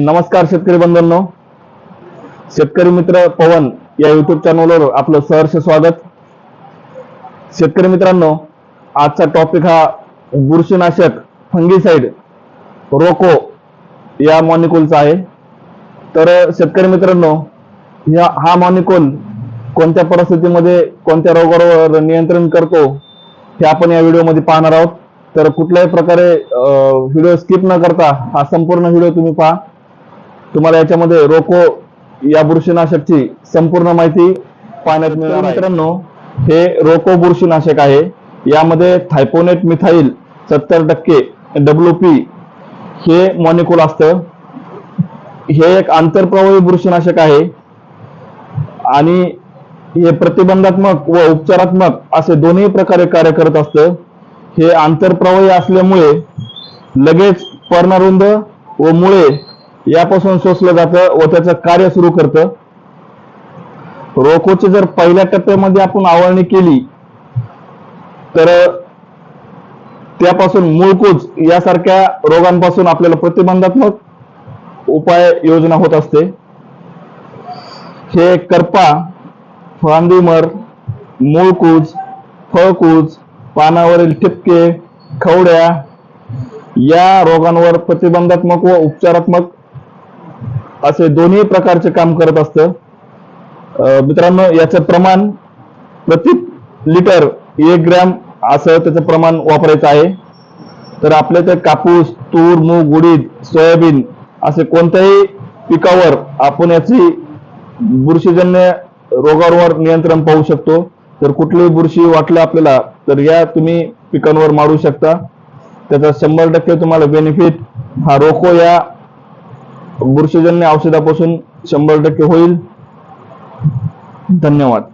नमस्कार शेतकरी बंधूंनो. शेतकरी मित्र पवन या युट्यूब चॅनलवर आपलं सहर्ष स्वागत. शेतकरी मित्रांनो आजचा टॉपिक हा बुरशीनाशक फंगीसाईड रोको या मॉनिकोलचा आहे. तर शेतकरी मित्रांनो या हा मॉनिकोल कोणत्या परिस्थितीमध्ये कोणत्या रोगावर नियंत्रण करतो हे आपण या व्हिडिओमध्ये पाहणार आहोत. तर कुठल्याही प्रकारे व्हिडिओ स्किप न करता हा संपूर्ण व्हिडिओ तुम्ही पहा. तुम्हाला याच्यामध्ये रोको या बुरशीनाशकची संपूर्ण माहिती पाहण्यात मिळणार. मित्रांनो हे रोको बुरशीनाशक आहे. यामध्ये थायपोनेट मिथाईल सत्तर टक्के डब्ल्यू पी हे मॉनिक्युल असतं. हे एक आंतरप्रवाही बुरशीनाशक आहे. आणि हे प्रतिबंधात्मक व उपचारात्मक असे दोन्ही प्रकारे कार्य करत असतं. हे आंतरप्रवाही असल्यामुळे लगेच पर्णरुंद व मुळे यापासून शोषलं जातं व त्याचं कार्य सुरू करतं. रोकोची जर पहिल्या टप्प्यामध्ये आपण आवळणी केली तर त्यापासून मूळकूज यासारख्या रोगांपासून आपल्याला प्रतिबंधात्मक उपाय योजना होत असते. हे करपा फांदीमर मूळकूज फळकूज पानावरील ठिपके खवड्या या रोगांवर प्रतिबंधात्मक व उपचारात्मक असे दोन्ही प्रकारचे काम करत असतं. मित्रांनो याचं प्रमाण प्रति लिटर एक ग्रॅम असं त्याचं प्रमाण वापरायचं आहे. तर आपल्या ते कापूस तूर मूग उडीद सोयाबीन असे कोणत्याही पिकावर आपण याची बुरशीजन्य रोगांवर नियंत्रण पाहू शकतो. तर कुठलीही बुरशी वाटलं आपल्याला तर या तुम्ही पिकांवर मारू शकता. त्याचा शंभर टक्के तुम्हाला बेनिफिट हा रोको या बुरशीजन्य औषधापासून शंभर टक्के होईल. धन्यवाद.